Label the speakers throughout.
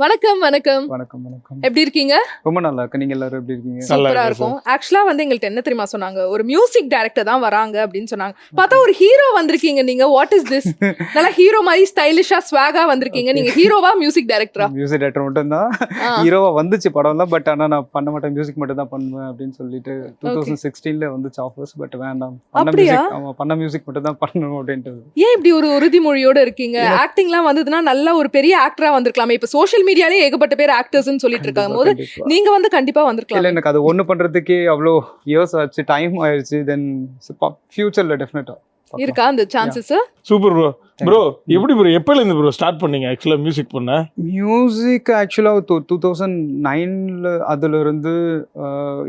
Speaker 1: வணக்கம் வணக்கம்.
Speaker 2: வணக்கம் வணக்கம்.
Speaker 1: எப்படி இருக்கீங்க?
Speaker 2: ரொம்ப நல்லா இருக்கு நீங்க எல்லாரும் எப்படி இருக்கீங்க?
Speaker 1: சூப்பரா இருக்கும் ஆக்சுவலா வந்து எங்கள்ட்ட என்ன தெரியுமா சொன்னாங்க? ஒரு மியூசிக் டைரக்டர் தான் வராங்க அப்படின்னு சொன்னாங்க. பார்த்தா ஒரு ஹீரோ வந்திருக்கீங்க நீங்க. வாட் இஸ் திஸ் நல்லா ஹீரோ மாதிரி ஸ்டைலிஷா ஸ்வாகா வந்திருக்கீங்க. நீங்க ஹீரோவா மியூசிக் டைரக்டரா
Speaker 2: மியூசிக் டேரக்டர் மட்டும் தான் ஹீரோவா வந்துச்சு படம் தான் பட் ஆனா நான் பண்ண மாட்டேன். மியூசிக் மட்டும் தான் பண்ணுவேன் அப்படின்னு சொல்லிட்டு டூ தௌசண்ட் சிக்ஸ்டீன்ல வந்துச்சு ஆஃபர்ஸ் பட் வேண்டாம்.
Speaker 1: அப்படியா?
Speaker 2: பண்ண மியூசிக் மட்டும் தான் பண்ணணும் அப்படின்ட்டு.
Speaker 1: ஏன் இப்படி ஒரு உறுதிமொழியோட இருக்கீங்க? ஆக்டிங்லாம் வந்ததுன்னா நல்ல ஒரு பெரிய ஆக்டரா வந்திருக்கலாமே. இப்ப சோஷியல் மீடியாலே ஏகப்பட்ட பேர் ஆக்டர்ஸ்னு சொல்லிட்டு இருக்காங்க போது. நீங்க வந்து கண்டிப்பா
Speaker 2: இல்ல
Speaker 1: வந்திருக்கலாம்
Speaker 2: எனக்கு அது ஒண்ணு பண்றதுக்கே அவ்வளோ இயர்ஸ் ஆச்சு டைம் ஆயிடுச்சு தென் ஃபியூச்சர்ல டெஃபினட்டா
Speaker 1: இருக்கா அந்த சான்சஸ்
Speaker 3: சூப்பர் ப்ரோ ப்ரோ எப்படி ப்ரோ எப்பல இருந்து ப்ரோ ஸ்டார்ட் பண்ணீங்க ஆக்சுவலா மியூசிக் பண்ண?
Speaker 2: மியூசிக் ஆக்சுவலாக டூ டூ தௌசண்ட் நைனில் அதில் இருந்து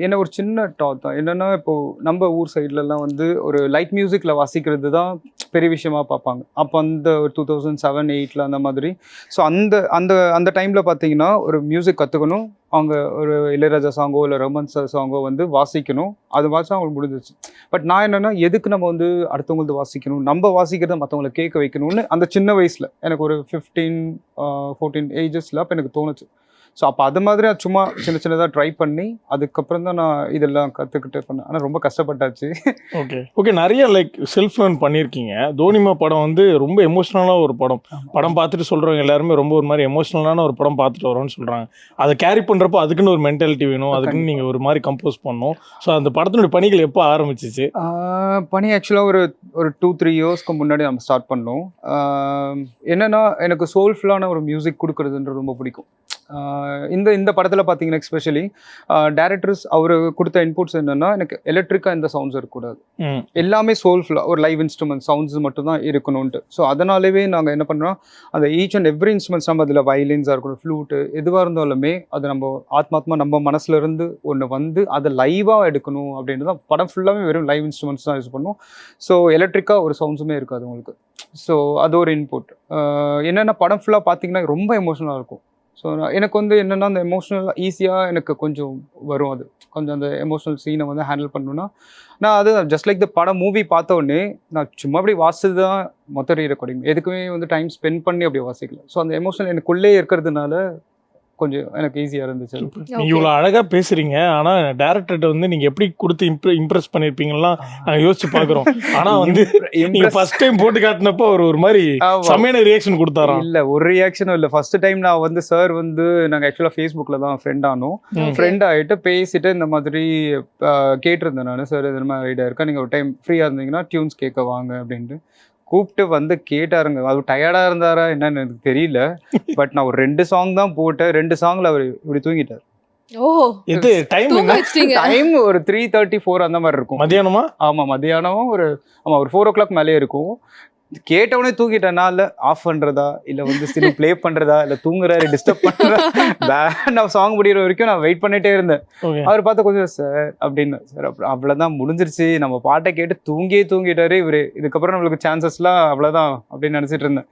Speaker 2: என்ன ஒரு சின்ன டாட் தான். என்னென்னா இப்போ நம்ம ஊர் சைட்லலாம் வந்து ஒரு லைட் மியூசிக்கில் வாசிக்கிறது தான் பெரிய விஷயமாக பார்ப்பாங்க. அப்போ அந்த டூ தௌசண்ட் செவன் எயிட்டில் அந்த மாதிரி. ஸோ அந்த அந்த அந்த டைமில் பார்த்தீங்கன்னா ஒரு மியூசிக் கற்றுக்கணும் அவங்க ஒரு இளையராஜா சாங்கோ இல்லை ரமன் சார் சாங்கோ வந்து வாசிக்கணும். அது வாசிச்சா அவங்களுக்கு முடிஞ்சிச்சு பட் நான் என்னென்னா எதுக்கு நம்ம வந்து அடுத்தவங்களது வாசிக்கணும்? நம்ம வாசிக்கிறத மற்றவங்களை கேட்க வைக்கணும்னு அந்த சின்ன வயசில் எனக்கு ஒரு ஃபிஃப்டீன் ஃபோர்டீன் ஏஜஸில் அப்போ எனக்கு தோணுச்சு. ஸோ அப்போ அது மாதிரி நான் சும்மா சின்ன சின்னதாக ட்ரை பண்ணி அதுக்கப்புறம் தான் நான் இதெல்லாம் கற்றுக்கிட்டு பண்ணேன். ஆனால் ரொம்ப கஷ்டப்பட்டாச்சு.
Speaker 3: ஓகே ஓகே நிறைய லைக் செல்ஃப் லேர்ன் பண்ணியிருக்கீங்க தோனிமா படம் வந்து ரொம்ப எமோஷ்னலான ஒரு படம். படம் பார்த்துட்டு சொல்றவங்க எல்லாருமே ரொம்ப ஒரு மாதிரி எமோஷ்னலான ஒரு படம் பார்த்துட்டு வரோம்னு சொல்றாங்க. அதை கேரி பண்றப்போ அதுக்குன்னு ஒரு மென்டாலிட்டி வேணும். அதுக்குன்னு நீங்க ஒரு மாதிரி கம்போஸ் பண்ணணும். ஸோ அந்த படத்தினுடைய பணிகள் எப்போ ஆரம்பிச்சிச்சு?
Speaker 2: பணி ஆக்சுவலாக ஒரு ஒரு டூ த்ரீ இயர்ஸ்க்கு முன்னாடி நம்ம ஸ்டார்ட் பண்ணோம். என்னன்னா எனக்கு சோல்ஃபுல்லான ஒரு மியூசிக் கொடுக்குறதுன்றது ரொம்ப பிடிக்கும். இந்த இந்த படத்தில் பார்த்தீங்கன்னா எஸ்பெஷலி டேரக்டர்ஸ் அவர் கொடுத்த இன்புட்ஸ் என்னன்னா எனக்கு எலக்ட்ரிக்காக இந்த சவுண்ட்ஸ் இருக்கக்கூடாது. எல்லாமே சோல்ஃபுல்லாக ஒரு லைவ் இன்ஸ்ட்ருமெண்ட் சவுண்ட்ஸ் மட்டும் தான் இருக்கணும்ன்ட்டு. ஸோ அதனாலவே நாங்கள் என்ன பண்ணுறோம் அந்த ஈச் அண்ட் எவ்ரி இன்ஸ்ட்ருமெண்ட்ஸ் நம்ம அதில் வயலின்ஸாக இருக்கட்டும் ஃப்ளூட்டு எதுவாக இருந்தாலுமே அது நம்ம ஆத்மாத்மா நம்ம மனசுல இருந்து ஒன்று வந்து அதை லைவாக எடுக்கணும் அப்படின்றது தான். படம் ஃபுல்லாகவே வெறும் லைவ் இன்ஸ்ட்ருமெண்ட்ஸ் தான் யூஸ் பண்ணுவோம். ஸோ எலக்ட்ரிக்காக ஒரு சவுண்ட்ஸுமே இருக்காது உங்களுக்கு. ஸோ அது ஒரு இன்புட் என்னென்ன படம் ஃபுல்லாக பார்த்தீங்கன்னா ரொம்ப எமோஷனலாக இருக்கும். ஸோ எனக்கு வந்து என்னென்னா அந்த எமோஷ்னல் ஈஸியாக எனக்கு கொஞ்சம் வரும் அது. கொஞ்சம் அந்த எமோஷ்னல் சீனை வந்து ஹேண்டில் பண்ணணும்னா நான் அது ஜஸ்ட் லைக் த படம் மூவி பார்த்த உடனே நான் சும்மா அப்படி வாசித்து தான் மொத்த ரீ ரெக்கார்டிங் எதுக்குமே வந்து டைம் ஸ்பெண்ட் பண்ணி அப்படி வாசிக்கல. ஸோ அந்த எமோஷனல் எனக்குள்ளே இருக்கிறதுனால கொஞ்சம் எனக்கு ஈஸியாக இருந்துச்சு அது.
Speaker 3: நீங்க இவ்வளவு அழகா பேசுறீங்க. ஆனா டேரக்டர்கிட்ட வந்து நீங்க எப்படி கொடுத்து இம்ப்ரெ இம்ப்ரெஸ் பண்ணிருப்பீங்கன்னா நாங்க யோசிச்சு பாக்குறோம் ஆனா வந்து நீங்க
Speaker 2: Impress-
Speaker 3: ஃபர்ஸ்ட் டைம் போட்டு காட்டினப்போ அவர் ஒரு மாதிரி. செம்மையான ரியாக்ஷன் கொடுத்தாராம்.
Speaker 2: இல்ல ஒரு ரியாக்ஷனும் இல்ல. ஃபர்ஸ்ட் டைம் நான் வந்து சார் வந்து நாங்க ஆக்சுவலா ஃபேஸ்புக்ல தான் ஃப்ரெண்ட் ஆனோம். ஃப்ரெண்ட் ஆயிட்டு பேசிட்டு இந்த மாதிரி கேட்டிருந்தேன் நான். சார் இது மாதிரி ஐடியா இருக்கா? நீங்க ஒரு டைம் ஃப்ரீயா இருந்தீங்கன்னா டியூன்ஸ் கேட்க வாங்க அப்படின்ட்டு. கூப்பிட்டு வந்து கேட்டாருங்க. அவர் டயர்டா இருந்தாரா என்னன்னு எனக்கு தெரியல. பட் நான் ஒரு ரெண்டு சாங் தான் போட்டேன். ரெண்டு சாங்ல அவர் இப்படி தூங்கிட்டார்.
Speaker 1: ஓ.
Speaker 3: எது டைம்
Speaker 2: டைம் ஒரு த்ரீ தேர்ட்டி ஃபோர் அந்த மாதிரி இருக்கும்.
Speaker 3: மதியானமா
Speaker 2: ஆமா மதியானம் ஒரு ஆமா ஒரு ஃபோர் ஓ கிளாக் மேலே இருக்கும். கேட்டவனே தூங்கிட்டேனா? இல்ல ஆஃப் பண்றதா? இல்ல வந்து ஸ்டில் ப்ளே பண்றதா? இல்ல தூங்குறாரு டிஸ்டர்ப் பண்றதா? பேண்ட் நான் சாங் முடிகிற வரைக்கும் நான் வெயிட் பண்ணிட்டே இருந்தேன். அவர் பார்த்து கொஞ்சம் சார் அப்படின்னு சார் அவ்வளவுதான் முடிஞ்சிருச்சு. நம்ம பாட்டை கேட்டு தூங்கியே தூங்கிட்டாரு இவரு. இதுக்கப்புறம் நம்மளுக்கு சான்சஸ்லாம் அவ்வளவுதான் அப்படின்னு நினைச்சிட்டு இருந்தேன்.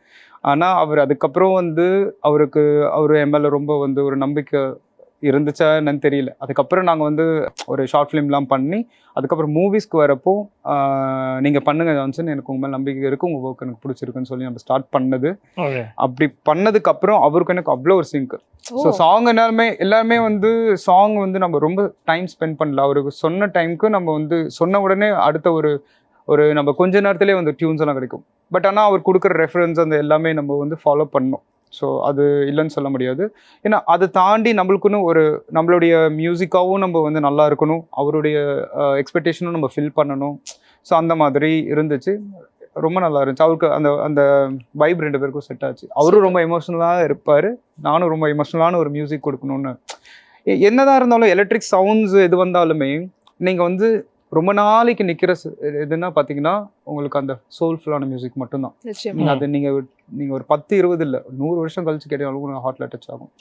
Speaker 2: ஆனா அவர் அதுக்கப்புறம் வந்து அவருக்கு அவர் எம்எல்ஏ ரொம்ப வந்து ஒரு நம்பிக்கை இருந்துச்சா என்னன்னு தெரியல. அதுக்கப்புறம் நாங்கள் வந்து ஒரு ஷார்ட் ஃபிலிம்லாம் பண்ணி அதுக்கப்புறம் மூவிஸ்க்கு வரப்போ ஆஹ், நீங்க பண்ணுங்க ஜான்சன் எனக்கு உங்க மேல நம்பிக்கை இருக்கு உங்க ஒர்க் எனக்கு பிடிச்சிருக்குன்னு சொல்லி நம்ம ஸ்டார்ட் பண்ணது. அப்படி பண்ணதுக்கு அப்புறம் அவருக்கு எனக்கு அவ்வளோ ஒரு சிங்க் ஸோ சாங் எல்லாருமே எல்லாருமே வந்து சாங் வந்து நம்ம ரொம்ப டைம் ஸ்பெண்ட் பண்ணல. அவருக்கு சொன்ன டைம்க்கு நம்ம வந்து சொன்ன உடனே அடுத்த ஒரு ஒரு நம்ம கொஞ்ச நேரத்திலே வந்து டியூன்ஸ் எல்லாம் கிடைக்கும். பட் ஆனால் அவர் கொடுக்குற ரெஃபரன்ஸ் அந்த எல்லாமே நம்ம வந்து ஃபாலோ பண்ணோம். ஸோ அது இல்லைன்னு சொல்ல முடியாது. ஏன்னா அதை தாண்டி நம்மளுக்குன்னு ஒரு நம்மளுடைய மியூசிக்காகவும் நம்ம வந்து நல்லா இருக்கணும். அவருடைய எக்ஸ்பெக்டேஷனும் நம்ம ஃபில் பண்ணணும். ஸோ அந்த மாதிரி இருந்துச்சு. ரொம்ப நல்லா இருந்துச்சு. அவருக்கு அந்த அந்த வைப் ரெண்டு பேருக்கும் செட் ஆச்சு. அவரும் ரொம்ப எமோஷ்னலாக இருப்பார். நானும் ரொம்ப எமோஷ்னலான ஒரு மியூசிக் கொடுக்கணும்னு. என்னதான் இருந்தாலும் எலக்ட்ரிக் சவுண்ட்ஸ் எது வந்தாலுமே நீங்கள் வந்து ரொம்ப நாளைக்கு நிற்கிற எதுன்னா பார்த்தீங்கன்னா உங்களுக்கு அந்த சோல்ஃபுல்லான மியூசிக் மட்டும்தான்.
Speaker 1: நிச்சயமா.
Speaker 2: நீங்க அது நீங்கள் நீங்கள் ஒரு பத்து இருபது இல்லை நூறு வருஷம் கழிச்சு கேட்டாலும் உங்களுக்கு ஹார்ட்ல டச் ஆகும்.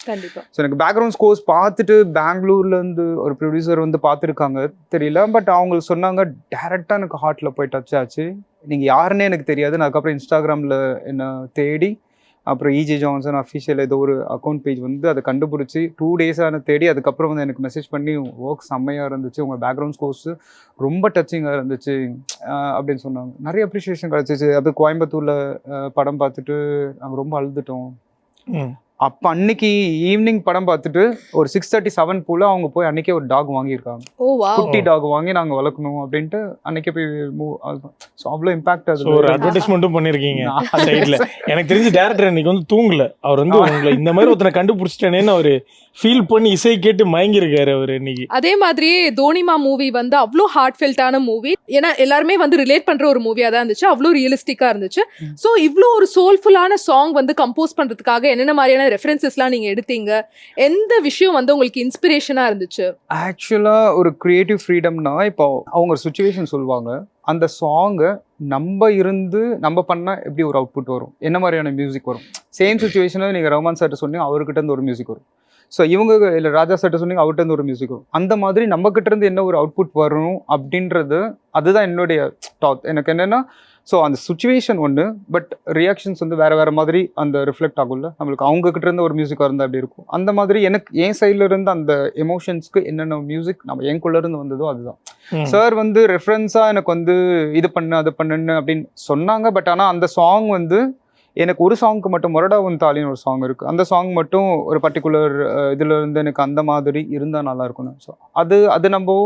Speaker 2: ஸோ எனக்கு பேக்ரவுண்ட் ஸ்கோர்ஸ் பார்த்துட்டு பெங்களூர்ல இருந்து ஒரு ப்ரொடியூசர் வந்து பார்த்துருக்காங்க. தெரியல பட் அவங்க சொன்னாங்க டேரெக்டாக எனக்கு ஹார்ட்ல போய் டச் ஆச்சு. நீங்க யாருன்னே எனக்கு தெரியாது. நான் அதுக்கப்புறம் இன்ஸ்டாகிராம்ல என்ன தேடி அப்புறம் இஜே ஜான்சன் அஃபிஷியல் ஏதோ ஒரு அக்கௌண்ட் பேஜ் வந்து அதை கண்டுபிடிச்சி டூ டேஸான தேடி அதுக்கப்புறம் வந்து எனக்கு மெசேஜ் பண்ணி ஒர்க் செம்மையாக இருந்துச்சு உங்கள் பேக்ரவுண்ட் ஸ்கோர்ஸ் ரொம்ப டச்சிங்காக இருந்துச்சு அப்படின்னு சொன்னாங்க. நிறைய அப்ரிஷியேஷன் கிடச்சிச்சு. அது கோயம்புத்தூரில் படம் பார்த்துட்டு நாங்கள் ரொம்ப அழுதுட்டோம். அப்போ அன்னைக்கு ஈவினிங் படம் பார்த்துட்டு ஒரு சிக்ஸ் தேர்ட்டி செவன் போல அவங்க போய் அன்னைக்கே ஒரு டாக் வாங்கியிருக்காங்க. குட்டி டாக் வாங்கி நாங்க வளர்க்கணும் அப்படின்ட்டு அன்னைக்கே போய் மூவ் ஸோ அவ்வளோ இம்பாக்ட் அது.
Speaker 3: ஸோ ஒரு அட்வர்டைஸ்மெண்ட்டும் பண்ணிருக்கீங்க சைட்ல எனக்கு தெரிஞ்சு டேரக்டர் இன்னைக்கு வந்து தூங்கல. அவர் வந்து உங்களை இந்த மாதிரி ஒருத்தனை கண்டுபிடிச்சிட்டேனேன்னு அவரு ஃபீல் பண்ணி இசை கேட்டு மயங்கிருக்காரு அவர் இன்னைக்கு.
Speaker 1: அதே மாதிரியே தோனிமா மூவி வந்து அவ்வளோ ஹார்ட் ஃபெல்ட்டான மூவி ஏன்னா எல்லாருமே வந்து ரிலேட் பண்ற ஒரு மூவியா தான் இருந்துச்சு. அவ்வளோ ரியலிஸ்டிக்கா இருந்துச்சு. ஸோ இவ்வளோ ஒரு சோல்ஃபுல்லான சாங் வந்து கம்போஸ் பண்றதுக்காக என்னென்ன மாதிரியான ரெஃபரன்சஸ்லாம் நீங்கள் எடுத்தீங்க. எந்த விஷயம் வந்து உங்களுக்கு இன்ஸ்பிரேஷனாக இருந்துச்சு?
Speaker 2: ஆக்சுவலாக ஒரு க்ரியேட்டிவ் ஃப்ரீடம்னா இப்போ அவங்க ஒரு சுச்சுவேஷன் சொல்லுவாங்க. அந்த சாங்கை நம்ம இருந்து நம்ம பண்ணால் எப்படி ஒரு அவுட்புட் வரும்? என்ன மாதிரியான மியூசிக் வரும்? சேம் சுச்சுவேஷனில் நீங்கள் ரஹ்மான் சார்ட்ட சொன்னீங்க அவர்கிட்ட இருந்து ஒரு மியூசிக் வரும். ஸோ இவங்க இல்லை ராஜா சார்ட்ட சொன்னீங்க அவர்கிட்ட இருந்து ஒரு மியூசிக் வரும். அந்த மாதிரி நம்மக்கிட்ட இருந்து என்ன ஒரு அவுட்புட் வரும் அப்படின்றது அதுதான் என்னுடைய டாத் எனக்கு என்னென்னா ஸோ அந்த சுச்சுவேஷன் ஒன்று பட் ரியாக்ஷன்ஸ் வந்து வேற வேற மாதிரி அந்த ரிஃப்ளெக்ட் ஆகும்ல? நம்மளுக்கு அவங்க கிட்ட இருந்து ஒரு மியூசிக் இருந்தால் அப்படி இருக்கும்? அந்த மாதிரி எனக்கு என் சைட்ல இருந்து அந்த எமோஷன்ஸ்க்கு என்னென்ன மியூசிக் நம்ம எனக்குள்ள இருந்து வந்ததோ அதுதான். சார் வந்து ரெஃபரன்ஸா எனக்கு வந்து இது பண்ணு அது பண்ணுன்னு அப்படின்னு சொன்னாங்க. பட் ஆனா அந்த சாங் வந்து எனக்கு ஒரு சாங்க்கு மட்டும் மொரடா உன் தாலின்னு ஒரு சாங் இருக்கு. அந்த சாங் மட்டும் ஒரு பர்டிகுலர் இதுல இருந்து எனக்கு அந்த மாதிரி இருந்தா நல்லா இருக்கணும் ஸோ அது அது நம்ம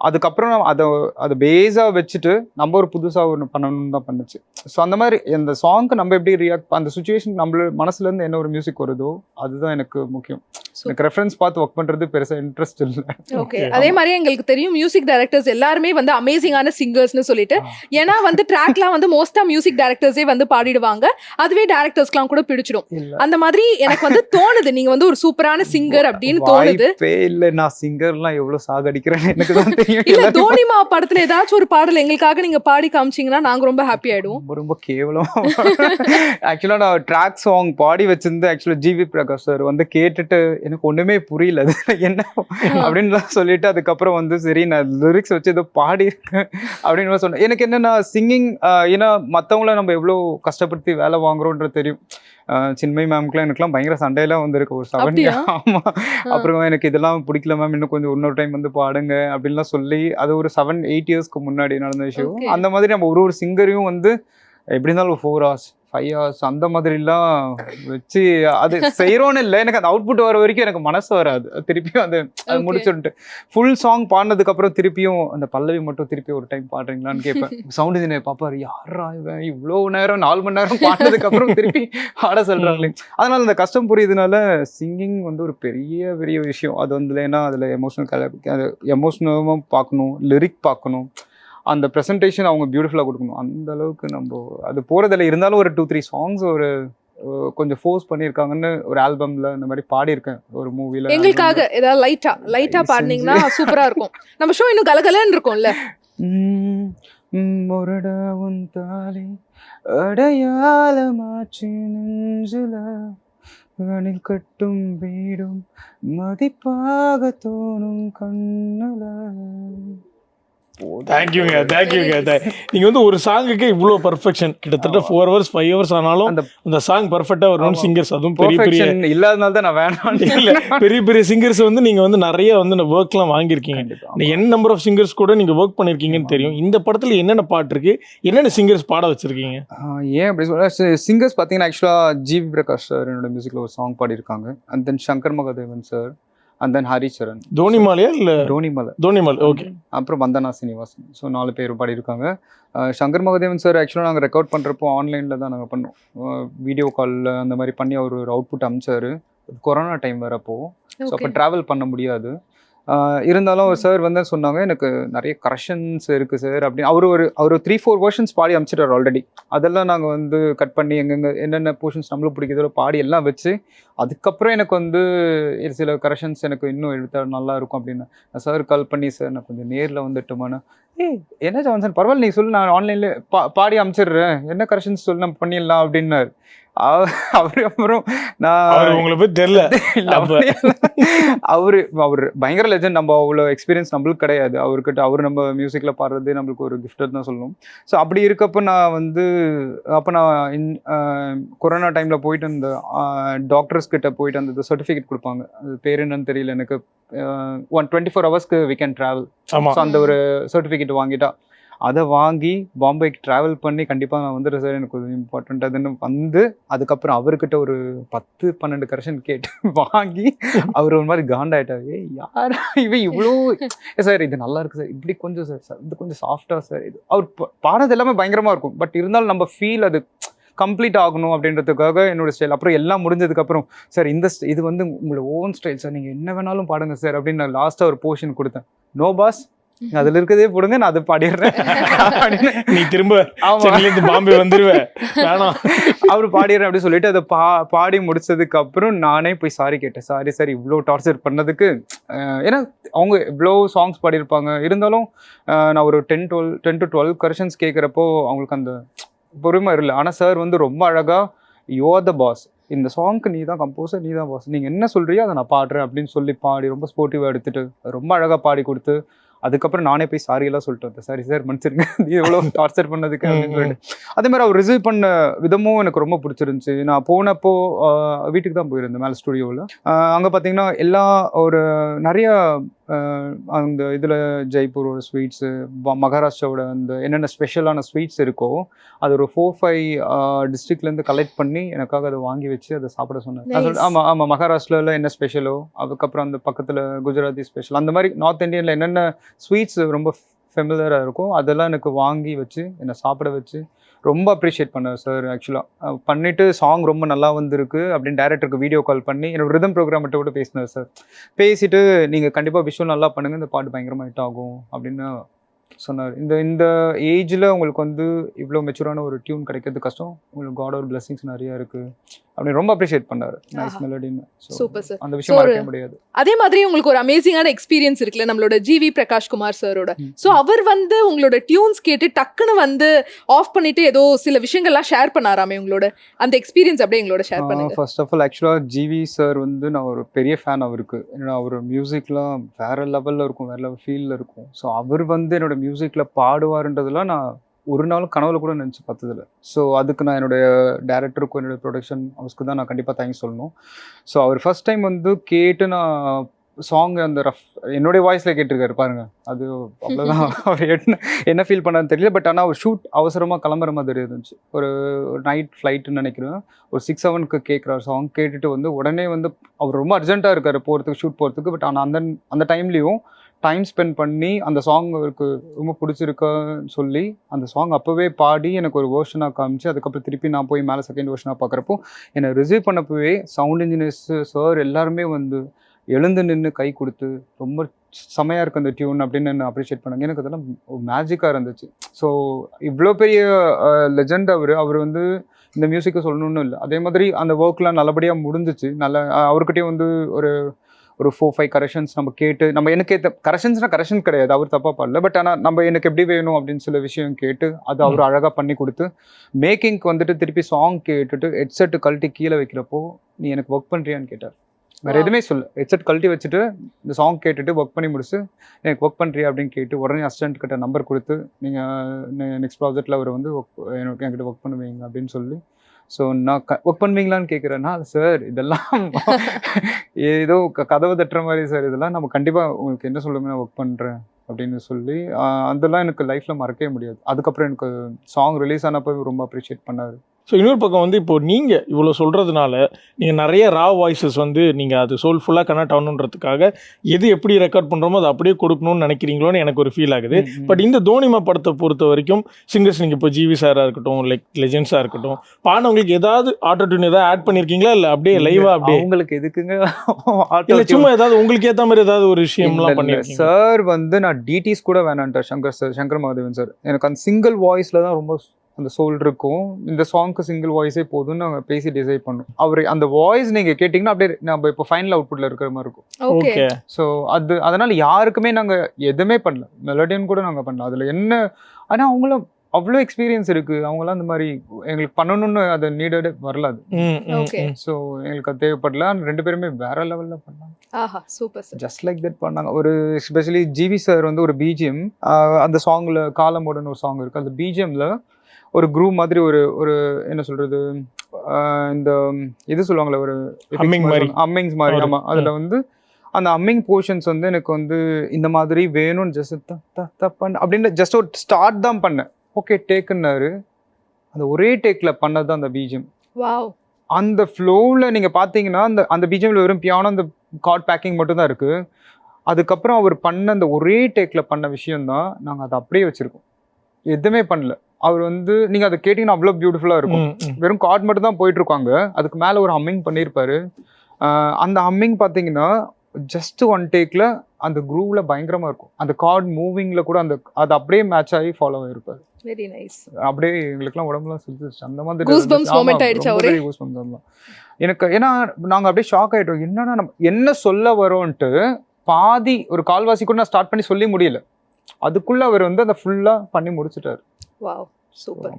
Speaker 2: அதுக்கப்புறம் நம்ம அதை அதை பேஸாக வச்சுட்டு நம்ம ஒரு புதுசாக ஒன்று பண்ணணும்னு தான் பண்ணுச்சு. ஸோ அந்த மாதிரி அந்த சாங்க்கு நம்ம எப்படி ரியாக்ட் அந்த சுச்சுவேஷன் நம்மள மனசுலேருந்து என்ன ஒரு மியூசிக் வருதோ அதுதான் எனக்கு முக்கியம். எனக்கு ரெஃபரன்ஸ் பார்த்து ஒர்க் பண்ணுறது பெருசாக இன்ட்ரெஸ்ட் இல்லை.
Speaker 1: ஓகே அதே மாதிரி எங்களுக்கு தெரியும் மியூசிக் டைரக்டர்ஸ் எல்லாருமே வந்து அமேசிங்கான சிங்கர்ஸ்னு சொல்லிட்டு ஏன்னா வந்து ட்ராக்லாம் வந்து மோஸ்டா மியூசிக் டைரக்டர்ஸே வந்து பாடிடுவாங்க. அதுவே டேரக்டர்ஸ்க்குலாம் கூட பிடிச்சிடும். அந்த மாதிரி எனக்கு வந்து தோணுது. நீங்க வந்து ஒரு சூப்பரான சிங்கர் அப்படின்னு தோணுது.
Speaker 2: இல்ல. நான் சிங்கர்லாம் எவ்வளவு சாகடிக்கிறேன்னு எனக்கு தான் தெரியும்.
Speaker 1: இல்ல தோனிமா படத்துல ஏதாச்சும் ஒரு பாடல் எங்களுக்காக நீங்க பாடி காமிச்சீங்கன்னா நாங்க ரொம்ப ஹாப்பி ஆயிடுவோம்.
Speaker 2: ரொம்ப கேவலம். ஆக்சுவலா நான் ட்ராக் சாங் பாடி வச்சிருந்து ஆக்சுவலா ஜிவி பிரகாஷ் சார் வந்து கேட்டுட்டு எனக்கு ஒண்ணுமே புரியல. அது என்ன அப்படின்லாம் சொல்லிட்டு அதுக்கப்புறம் வந்து சரி நான் லிரிக்ஸ் வச்சு ஏதோ பாடி இருக்கேன் அப்படின்னு சொன்னேன். எனக்கு என்னன்னா சிங்கிங் ஏன்னா மத்தவங்கள நம்ம எவ்வளவு கஷ்டப்படுத்தி வேலை வாங்குறோன்றது தெரியும். அஹ் சின்மய் மேம்க்குலாம் எனக்குலாம் பயங்கர சண்டையெல்லாம் வந்திருக்கு. ஒரு செவன்? ஆமா. அப்புறம் எனக்கு இதெல்லாம் பிடிக்கல மேம். இன்னும் கொஞ்சம் இன்னொரு டைம் வந்து பாடுங்க அப்படின்லாம் சொல்லி அது ஒரு செவன் எயிட் இயர்ஸ்க்கு முன்னாடி நடந்த விஷயம். அந்த மாதிரி நம்ம ஒரு ஒரு சிங்கரையும் வந்து எப்படி இருந்தாலும் ஃபோர் ஹவர்ஸ் ஃபைவ் ஹவர்ஸ் அந்த மாதிரிலாம் வச்சு அது செய்கிறோன்னு இல்லை. எனக்கு அந்த அவுட்புட் வர வரைக்கும் எனக்கு மனசு வராது. திருப்பியும் அது அது. முடிச்சுட்டு ஃபுல் சாங் பாடினதுக்கு அப்புறம் திருப்பியும் அந்த பல்லவி மட்டும் திருப்பி ஒரு டைம் பாடுறீங்களான்னு கேட்பேன் சவுண்ட் இன்ஜினியர் பாப்பாரு யாரா இவன்? இவ்வளோ நேரம் நாலு மணி நேரம் பாடினதுக்கு அப்புறம் திருப்பி ஆட சொல்றாங்களே. அதனால அந்த கஷ்டம் புரியுதுனால சிங்கிங் வந்து ஒரு பெரிய பெரிய விஷயம். அது வந்து ஏன்னா அதில் எமோஷனல் எமோஷனலும் பார்க்கணும் லிரிக் பார்க்கணும் அந்த ப்ரெசன்டேஷன் அவங்க பியூட்டிஃபுல்லாக கொடுக்கணும். அந்த அளவுக்கு நம்ம அது போகிறதில்ல இருந்தாலும் ஒரு டூ த்ரீ சாங்ஸ் ஒரு கொஞ்சம் ஃபோர்ஸ் பண்ணியிருக்காங்கன்னு ஒரு ஆல்பம்ல இந்த மாதிரி பாடியிருக்கேன். ஒரு மூவில
Speaker 1: எங்களுக்காக ஏதாவது லைட்டா லைட்டா பாடினீங்கன்னா சூப்பரா இருக்கும். நம்ம ஷோ இன்னும் கலகலன்னு இருக்கும்ல.
Speaker 2: முரடா உன் தாலி அடையாளமாச்சு நெஞ்சுல. அணில் கட்டும் வீடும் மதிப்பாக தோணும் கண்ணுல.
Speaker 3: தேங்க்யூங்க தேங்க்யூங்க நீங்க வந்து ஒரு சாங்குக்கு இவ்வளோ பர்ஃபெக்ஷன் கிட்டத்தட்ட ஃபோர் ஹவர்ஸ் ஃபைவ் ஹவர்ஸ் ஆனாலும்
Speaker 2: அந்த
Speaker 3: சாங் பர்ஃபெக்டா வரணும்
Speaker 2: ஆமா.
Speaker 3: சிங்கர்ஸ் அதுவும் பெரிய பெரிய
Speaker 2: இல்லாதனால தான் நான்
Speaker 3: இல்ல
Speaker 2: வேணாம்
Speaker 3: பெரிய பெரிய சிங்கர்ஸ் வந்து நீங்க வந்து நிறைய வந்து ஒர்க்லாம் வாங்கியிருக்கீங்க. என்ன நம்பர் ஆஃப் சிங்கர்ஸ் கூட நீங்க ஒர்க் பண்ணிருக்கீங்கன்னு தெரியும். இந்த படத்துல என்னென்ன பாட்டு இருக்கு? என்னென்ன சிங்கர்ஸ் பாட வச்சிருக்கீங்க?
Speaker 2: ஏன் அப்படி சொல்ல? சிங்கர்ஸ் பார்த்தீங்கன்னா ஆக்சுவலாக ஜிவி பிரகாஷ் சார் என்னோட மியூசிக்கில் ஒரு சாங் பாடியிருக்காங்க. And then Shankar Mahadevan sir and then Haricharan
Speaker 3: தோனிமாலையா இல்ல
Speaker 2: டோனிமலை
Speaker 3: தோனிமால் ஓகே
Speaker 2: அப்புறம் வந்தனா சீனிவாசன் ஸோ நாலு பேர் பாடியிருக்காங்க அஹ் சங்கர் மகாதேவன் சார் ஆக்சுவலாக நாங்கள் ரெக்கார்ட் பண்ணுறப்போ ஆன்லைனில் தான் நாங்கள் பண்ணோம். வீடியோ காலில் அந்த மாதிரி பண்ணி அவர் ஒரு அவுட்புட் அமிச்சாரு. கொரோனா டைம் வரப்போ ஸோ அப்போ ட்ராவல் பண்ண முடியாது. இருந்தாலும் இருந்தாலும் சார் வந்து சொன்னாங்க எனக்கு நிறைய கரெக்ஷன்ஸ் இருக்குது சார் அப்படின்னு. அவர் ஒரு அவர் த்ரீ ஃபோர் வெர்ஷன்ஸ் பாடி அமைச்சிட்டார் ஆல்ரெடி அதெல்லாம் நாங்கள் வந்து கட் பண்ணி எங்கெங்க என்னென்ன போர்ஷன்ஸ் நம்மளுக்கு பிடிக்கிறதோ பாடி எல்லாம் வச்சு அதுக்கப்புறம் எனக்கு வந்து சில கரெக்ஷன்ஸ் எனக்கு இன்னும் எடுத்தா நல்லா இருக்கும் அப்படின்னு. நான் சார் கால் பண்ணி சார் நான் கொஞ்சம் நேரில் வந்துட்டுமாண்ணா. ஏய் என்ன ஜான்சன்? பரவாயில்ல நீ சொல்லு நான் ஆன்லைனில் பா பாடி அமைச்சிடுறேன் என்ன கரெக்ஷன்ஸ் சொல்லு நம்ம பண்ணிடலாம். அப்படின்னாரு. அவரு அப்புறம் நான்
Speaker 3: உங்களை போய் தெரியல.
Speaker 2: அவரு அவர் பயங்கர லெஜண்ட் நம்ம அவ்வளோ எக்ஸ்பீரியன்ஸ் நம்மளுக்கு கிடையாது. அவர்கிட்ட அவர் நம்ம மியூசிக்கில் பாடுறதே நம்மளுக்கு ஒரு கிஃப்ட் தான் சொல்லணும் ஸோ அப்படி இருக்கப்போ நான் வந்து அப்போ நான் இன் கொரோனா டைமில் போயிட்டு அந்த டாக்டர்ஸ் கிட்ட போயிட்டு அந்த சர்டிஃபிகேட் கொடுப்பாங்க. அது பேர் என்னன்னு தெரியல எனக்கு. ஒன் டுவெண்ட்டி ஃபோர் ஹவர்ஸ்க்கு வி கேன் ட்ராவல் ஸோ அந்த ஒரு சர்டிஃபிகேட் வாங்கிட்டா. அதை வாங்கி பாம்பேக்கு ட்ராவல் பண்ணி கண்டிப்பாக நான் வந்துடுறேன் சார் எனக்கு கொஞ்சம் இம்பார்ட்டண்ட் அதுன்னு வந்து அதுக்கப்புறம் அவர்கிட்ட ஒரு பத்து பன்னெண்டு கரெக்ஷன் கேட்டு வாங்கி அவர் ஒரு மாதிரி காண்டாயிட்டார் யார் இவன் இவ்வளோ சார் இது நல்லா இருக்கு சார் இப்படி கொஞ்சம் சார் சார் இது கொஞ்சம் சாஃப்டாக சார் இது அவர் ப- பாடுறது எல்லாமே பயங்கரமாக இருக்கும். பட் இருந்தாலும் நம்ம ஃபீல் அது கம்ப்ளீட் ஆகணும் அப்படின்றதுக்காக என்னோட ஸ்டைல் அப்புறம் எல்லாம் முடிஞ்சதுக்கப்புறம் சார் இந்த இது வந்து உங்களோட ஓன் ஸ்டைல் சார் நீங்கள் என்ன வேணாலும் பாடுங்க சார் அப்படின்னு நான் லாஸ்ட்டாக ஒரு போர்ஷன் கொடுத்தேன். நோ பாஸ் அதில் இருக்கதே போடுங்க நான் அதை பாடிடுறேன். அப்படின்னு.
Speaker 3: நீ திரும்ப சென்னையிலேருந்து பாம்பே வந்துருவ. வேணாம்.
Speaker 2: அவர் பாடிடுறேன் அப்படி சொல்லிட்டு அதை பா பாடி முடிச்சதுக்கு அப்புறம் நானே போய் சாரி கேட்டேன். சாரி சார் இவ்வளோ டார்ச்சர் பண்ணதுக்கு ஏன்னா அவங்க இவ்வளோ சாங்ஸ் பாடியிருப்பாங்க. இருந்தாலும் நான் ஒரு ten twelve ten to twelve corrections கேட்குறப்போ அவங்களுக்கு அந்த பொறுமை இல்லை. ஆனால் சார் வந்து ரொம்ப அழகாக யோ த பாஸ் இந்த சாங்க்கு நீ தான் கம்போசர் நீ தான் பாஸ் நீங்கள் என்ன சொல்றியோ அதை நான் பாடுறேன் அப்படின்னு சொல்லி பாடி ரொம்ப ஸ்போர்ட்டிவாக எடுத்துட்டு ரொம்ப அழகாக பாடி கொடுத்து அதுக்கப்புறம் நானே போய் சாரி எல்லாம் சொல்லிட்டு வந்தேன். சாரி சார் மன்னிச்சிருங்க. நீ எவ்வளோ டார்ச்சர் பண்ணதுக்கு. அப்படின்னு சொல்லிட்டு. அதே மாதிரி அவர் ரிசீவ் பண்ண விதமும் எனக்கு ரொம்ப பிடிச்சிருந்துச்சு. நான் போனப்போ வீட்டுக்கு தான் போயிருந்தேன் மேலே ஸ்டுடியோவில் அங்கே பார்த்தீங்கன்னா எல்லா ஒரு நிறைய அந்த இதில் ஜெய்ப்பூரோட ஸ்வீட்ஸு மகாராஷ்டிராவோட அந்த என்னென்ன ஸ்பெஷலான ஸ்வீட்ஸ் இருக்கோ அது ஒரு ஃபோர் ஃபைவ் டிஸ்ட்ரிக்ட்லேருந்து கலெக்ட் பண்ணி எனக்காக அதை வாங்கி வச்சு அதை சாப்பிட
Speaker 1: Nice.
Speaker 2: ஆமாம் ஆமாம் மகாராஷ்டிராவில் என்ன ஸ்பெஷலோ அதுக்கப்புறம் அந்த பக்கத்தில் குஜராத்தி ஸ்பெஷல் அந்த மாதிரி நார்த் இந்தியனில் என்னென்ன ஸ்வீட்ஸ் ரொம்ப ஃபெமிலராக இருக்கும் அதெல்லாம் எனக்கு வாங்கி வச்சு என்னை சாப்பிட வச்சு ரொம்ப அப்ரிஷியேட் பண்ணார் சார் ஆக்சுவலாக பண்ணிவிட்டு சாங் ரொம்ப நல்லா வந்திருக்கு அப்படின்னு டேரக்டருக்கு வீடியோ கால் பண்ணி என்னோட ரிதம் ப்ரோக்ராம் கூட பேசினார் சார் பேசிவிட்டு நீங்கள் கண்டிப்பாக விஷுவல் நல்லா பண்ணுங்கள் இந்த பாட்டு பயங்கரமாக ஹிட் ஆகும் அப்படின்னு சொன்னார். இந்த இந்த ஏஜில் உங்களுக்கு வந்து இவ்வளோ மெச்சூரான ஒரு டியூன் கிடைக்கிறது கஷ்டம். உங்களுக்கு காட் ஒரு பிளெஸிங்ஸ் நிறைய இருக்கு. அப்படின்னு ரொம்ப அப்ரிஷியேட் பண்ணார். நைஸ். மெலடின்னு
Speaker 1: Super, sir.
Speaker 2: அந்த விஷயம் மறக்க முடியாது.
Speaker 1: அதே மாதிரி உங்களுக்கு ஒரு அமேசிங்கான எக்ஸ்பீரியன்ஸ் இருக்குல்ல நம்மளோட ஜிவி பிரகாஷ் குமார் சாரோட சோ அவர் வந்து உங்களோட டியூன்ஸ் கேட்டு டக்குன்னு வந்து ஆஃப் பண்ணிட்டு ஏதோ சில விஷயங்கள்லாம் ஷேர் பண்ணாராமே உங்களோட? அந்த எக்ஸ்பீரியன்ஸ் அப்படியே எங்களோட ஷேர் பண்ணுங்க.
Speaker 2: ஃபர்ஸ்ட் ஆஃப் ஆல் ஆக்சுவலாக ஜிவி சார் வந்து நான் ஒரு பெரிய ஃபேன் அவருக்கு. ஏன்னா அவர் மியூசிக்லாம் வேற லெவலில் இருக்கும் வேற லெவல் ஃபீலில் இருக்கும். ஸோ அவர் வந்து என்னோட மியூசிக்கில் பாடுவாருன்றதுலாம் நான் ஒரு நாளும் கனவுல கூட நினச்சி பார்த்ததில்ல. ஸோ அதுக்கு நான் என்னுடைய டேரக்டருக்கும் என்னோட ப்ரொடக்ஷன் ஹவுஸ்க்கு தான் நான் கண்டிப்பாக தேங்க்ஸ் சொல்லணும். ஸோ அவர் ஃபர்ஸ்ட் டைம் வந்து கேட்டு நான் சாங் அந்த ரஃப் என்னுடைய வாய்ஸில் கேட்டிருக்காரு பாருங்க. அது அவ்வளோதான் அவர் என்ன என்ன ஃபீல் பண்ணான்னு தெரியல பட் ஆனால் ஒரு ஷூட் அவசரமாக கிளம்புற மாதிரி இருந்துச்சு. ஒரு நைட் ஃப்ளைட்டுன்னு நினைக்கிறேன். ஒரு சிக்ஸ் செவனுக்கு கேட்குறாரு சாங் கேட்டுட்டு வந்து உடனே வந்து அவர் ரொம்ப அர்ஜென்ட்டாக இருக்காரு போகிறதுக்கு ஷூட் போகிறதுக்கு பட் ஆனால் அந்த அந்த டைம்லேயும் டைம் ஸ்பெண்ட் பண்ணி அந்த சாங் அவருக்கு ரொம்ப பிடிச்சிருக்கான்னு சொல்லி அந்த சாங் அப்போவே பாடி எனக்கு ஒரு வேர்ஷனாக காமிச்சு அதுக்கப்புறம் திருப்பி நான் போய் மேலே செகண்ட் வேர்ஷனாக பார்க்குறப்போ என்னை ரிசீவ் பண்ணப்பவே சவுண்ட் இன்ஜினியர்ஸ் சார் எல்லாருமே வந்து எழுந்து நின்று கை கொடுத்து ரொம்ப செமையாக இருக்கு அந்த டியூன் அப்படின்னு என்ன அப்ரிஷியேட் பண்ணாங்க. எனக்கு அதெல்லாம் மேஜிக்காக இருந்துச்சு. ஸோ இவ்வளோ பெரிய லெஜெண்ட் அவர். அவர் வந்து இந்த மியூசிக்கை சொல்லணும்னு இல்லை. அதே மாதிரி அந்த ஒர்க்லாம் நல்லபடியாக முடிஞ்சிச்சு. நல்ல அவர்கிட்டயும் வந்து ஒரு ஒரு ஃபோர் ஃபைவ் கரெக்ஷன்ஸ் நம்ம கேட்டு நம்ம எனக்கு ஏற்ற கரெக்ஷன்ஸ்னால் கரெக்ஷன் கிடையாது அவர் தப்பாக பண்ணல பட் ஆனால் நம்ம எனக்கு எப்படி வேணும் அப்படின்னு சில விஷயம் கேட்டு அது அவர் அழகாக பண்ணி கொடுத்து மேக்கிங்க்கு வந்துட்டு திருப்பி சாங் கேட்டுட்டு ஹெட்செட்டு கழட்டி கீழே வைக்கிறப்போ நீ எனக்கு ஒர்க் பண்ணுறியான்னு கேட்டார். வேற. எதுவுமே சொல்ல ஹெட்செட் கழட்டி வச்சுட்டு இந்த சாங் கேட்டுட்டு ஒர்க் பண்ணி முடிச்சு எனக்கு ஒர்க் பண்ணுறியா அப்படின்னு கேட்டு உடனே அசிஸ்டன்ட் கிட்ட நம்பர் கொடுத்து நீங்கள் நெக்ஸ்ட் ப்ராஜெக்ட்டில் அவர் வந்து work- எனக்கு என்கிட்ட ஒர்க் பண்ணுவீங்க அப்படின்னு சொல்லி ஸோ நான் ஒர்க் பண்ணுவீங்களான்னு கேட்குறேன்னா சார் இதெல்லாம் ஏதோ க- கதவை தட்டுற மாதிரி சார் இதெல்லாம் நம்ம கண்டிப்பாக உங்களுக்கு என்ன சொல்லுங்க நான் ஒர்க் பண்ணுறேன் அப்படின்னு சொல்லி அதெல்லாம் எனக்கு லைஃப்பில் மறக்கவே முடியாது. அதுக்கப்புறம் எனக்கு சாங் ரிலீஸ் ஆனப்போ ரொம்ப அப்ரிஷியேட் பண்ணார்.
Speaker 3: ஸோ இன்னொரு பக்கம் வந்து இப்போ நீங்கள் இவ்வளோ சொல்கிறதுனால நீங்கள் நிறைய ரா வாய்ஸஸ் வந்து நீங்கள் அது சோல்ஃபுல்லாக கனெக்ட் ஆகணுன்றதுக்காக எது எப்படி ரெக்கார்ட் பண்ணுறோமோ அதை அப்படியே கொடுக்கணும்னு நினைக்கிறீங்களோன்னு எனக்கு ஒரு ஃபீல் ஆகுது. பட் இந்த தோனிமா படத்தை பொறுத்த வரைக்கும் சிங்கர்ஸ் நீங்கள் இப்போ ஜிவி சாராக இருக்கட்டும் லைக் லெஜெண்ட்ஸாக இருக்கட்டும் பாடினவங்களுக்கு ஏதாவது ஆட்டோ டியூன் ஏதாவது ஆட் பண்ணியிருக்கீங்களா இல்லை அப்படியே லைவாக அப்படியே?
Speaker 2: அவங்களுக்கு எதுக்குங்க
Speaker 3: இல்லை சும்மா ஏதாவது உங்களுக்கு ஏற்ற மாதிரி ஏதாவது ஒரு விஷயம்லாம் பண்ணியிருக்கீங்க
Speaker 2: சார் வந்து நான் டிடிஸ் கூட வேணான்ட்டார் சங்கர் சார் சங்கர் மாதவன் சார் எனக்கு அந்த சிங்கிள் வாய்ஸ்ல தான் ரொம்ப அந்த சோல் இருக்கும். இந்த சாங்க்கு சிங்கிள் வாய்ஸே போதும்னு நாங்கள் பேசி டிசைட் பண்ணோம். அவர் அந்த வாய்ஸ் நீங்கள் கேட்டிங்கன்னா அப்படியே நம்ம இப்போ ஃபைனல் அவுட்புட்டில் இருக்கிற மாதிரி இருக்கும்.
Speaker 1: ஓகே
Speaker 2: ஸோ அது அதனால யாருக்குமே நாங்கள் எதுவுமே பண்ணல. மெலடியன் கூட நாங்கள் பண்ணல. அதில் என்ன ஆனால் அவங்களும் அவ்வளோ எக்ஸ்பீரியன்ஸ் இருக்கு. அவங்களாம் அந்த மாதிரி எங்களுக்கு பண்ணணும்னு அது நீடட் வரல அது. ஸோ எங்களுக்கு அது தேவைப்படல. ரெண்டு பேருமே வேற லெவலில் பண்ணாங்க.
Speaker 1: ஆஹா super sir
Speaker 2: just like that பண்ணாங்க. ஒரு எஸ்பெஷலி ஜிவி சார் வந்து ஒரு பிஜிஎம் அந்த சாங்ல காலமோடன்னு ஒரு சாங் இருக்கு. அந்த பிஜிஎம்ல ஒரு குரூப் மாதிரி ஒரு ஒரு என்ன சொல்றது இந்த இது சொல்லுவாங்களே ஒரு
Speaker 3: Humming மாதிரி.
Speaker 2: அம்மிங்ஸ் மாதிரி
Speaker 3: ஒரு-
Speaker 2: ஆமா. அதுல வந்து அந்த அம்மிங் போர்ஷன்ஸ் வந்து எனக்கு வந்து இந்த மாதிரி வேணும்னு ஜஸ்ட் பண்ண அப்படின்னு ஜஸ்ட் ஒரு ஸ்டார்ட் தான் பண்ணேன். ஓகே டேக்குன்னாரு அந்த ஒரே டேக்கில் பண்ணது தான் அந்த பீஜம்
Speaker 1: வாவ்
Speaker 2: அந்த ஃப்ளோவில் நீங்கள் பார்த்தீங்கன்னா அந்த அந்த பீஜமில் வெறும் பியானோ அந்த கார்ட் பேக்கிங் மட்டும் தான் இருக்குது அதுக்கப்புறம் அவர் பண்ண அந்த ஒரே டேக்கில் பண்ண விஷயம்தான் நாங்கள் அதை அப்படியே வச்சுருக்கோம். எதுவுமே பண்ணல. அவர் வந்து நீங்கள் அதை கேட்டிங்கன்னா அவ்வளோ பியூட்டிஃபுல்லாக இருக்கும். வெறும் கார்ட் மட்டும் தான் போயிட்டு இருக்காங்க அதுக்கு மேலே ஒரு ஹம்மிங் பண்ணியிருப்பாரு. அந்த ஹம்மிங் பார்த்தீங்கன்னா ஜஸ்ட் ஒன் டேக்கில் அந்த குரூவில் பயங்கரமாக இருக்கும். அந்த கார்ட் மூவிங்கில் கூட அந்த அது அப்படியே மேட்ச் ஆகி ஃபாலோ ஆகிருப்பாரு
Speaker 1: வெரி நைஸ்
Speaker 2: அப்படியே எங்களுக்குலாம் உடம்புலாம் சுத்துச்சு. அந்த மாதிரி இருந்துச்சு. ஆமா,
Speaker 1: moment ஆயிடுச்சா?
Speaker 2: பெரிய goosebumps அதெல்லாம். எனக்கு ஏன்னா நாங்க அப்படியே ஷாக் ஆயிட்டோம். என்னன்னா நம்ம என்ன சொல்ல வரோன்ட்டு பாதி ஒரு கால்வாசி கூட நான் ஸ்டார்ட் பண்ணி சொல்லி முடியல. அதுக்குள்ள அவர் வந்து அதை ஃபுல்லா பண்ணி முடிச்சிட்டாரு.
Speaker 1: Wow. சூப்பர்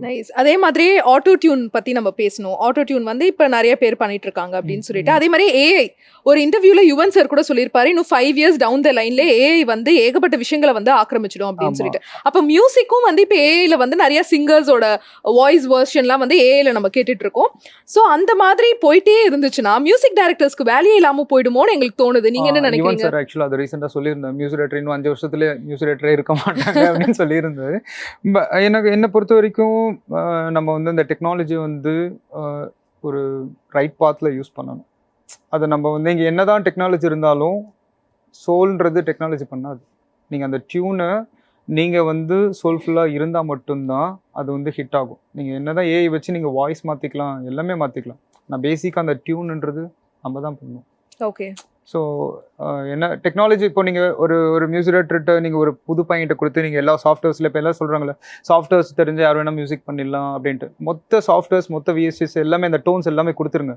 Speaker 1: நைஸ் அதே மாதிரி ஆட்டோ டியூன் பத்தி நம்ம பேசணும். ஆட்டோ டியூன் வந்து இப்ப நிறைய பேர் பண்ணிட்டு இருக்காங்க அப்படின்னு சொல்லிட்டு. அதே மாதிரி ஏஐ ஒரு இன்டர்வியூல யுவன் சார் கூட சொல்லியிருப்பாரு இன்னும் ஃபைவ் இயர்ஸ் டவுன் த லைன்ல ஏஐ வந்து ஏகப்பட்ட விஷயங்களை வந்து ஆக்கிரமிச்சிடும் அப்படின்னு. சொல்லிட்டு. அப்ப மியூசிக்கும் வந்து இப்ப ஏஐல வந்து நிறைய சிங்கர்ஸோட வாய்ஸ் வெர்ஷன்லாம் வந்து ஏஐல நம்ம கேட்டுட்டு இருக்கோம் சோ அந்த மாதிரி போயிட்டே இருந்துச்சுன்னா மியூசிக் டைரக்டர்ஸ்க்கு வேலையே இல்லாம போயிடுமோன்னு எங்களுக்கு தோணுது. நீங்க என்ன நினைக்கிறீங்க?
Speaker 2: சார் ஆக்சுவலாக அது ரீசெண்டாக சொல்லியிருந்தேன் மியூசிக் டேரக்டர் இன்னும் அஞ்சு வருஷத்துல மியூசிக் டேரக்டரே இருக்க மாட்டாங்க அப்படின்னு சொல்லியிருந்தாரு. எனக்கு என்னை பொறுத்த வரைக்கும் நம்ம வந்து இந்த டெக்னாலஜி வந்து ஒரு ரைட் பாத்தில் யூஸ் பண்ணணும். அதை நம்ம வந்து இங்கே என்னதான் டெக்னாலஜி இருந்தாலும் சோல்ன்றது டெக்னாலஜி பண்ணாது. நீங்கள் அந்த டியூனை நீங்கள் வந்து சோல்ஃபுல்லாக இருந்தால் மட்டும்தான் அது வந்து ஹிட் ஆகும். நீங்கள் என்ன தான் ஏஐ வச்சு நீங்கள் வாய்ஸ் மாற்றிக்கலாம் எல்லாமே மாற்றிக்கலாம் நான் பேசிக்காக அந்த டியூன்ன்றது நம்ம தான் பண்ணுவோம்
Speaker 1: ஓகே
Speaker 2: ஸோ என்ன டெக்னாலஜி இப்போ நீங்கள் ஒரு ஒரு மியூசிக் டேரக்டர்கிட்ட நீங்கள் ஒரு புது பையன்கிட்ட கொடுத்து நீங்கள் எல்லா சாஃப்ட்வேர்ஸில் இப்போ எல்லாம் சொல்கிறாங்களே சாஃப்ட்வேர்ஸ் தெரிஞ்சு யார் வேணால் மியூசிக் பண்ணிடலாம் அப்படின்ட்டு. மொத்த சாஃப்ட்வேர்ஸ் மொத்த விஎஸ்எஸ் எல்லாமே இந்த டோன்ஸ் எல்லாமே கொடுத்துருங்க.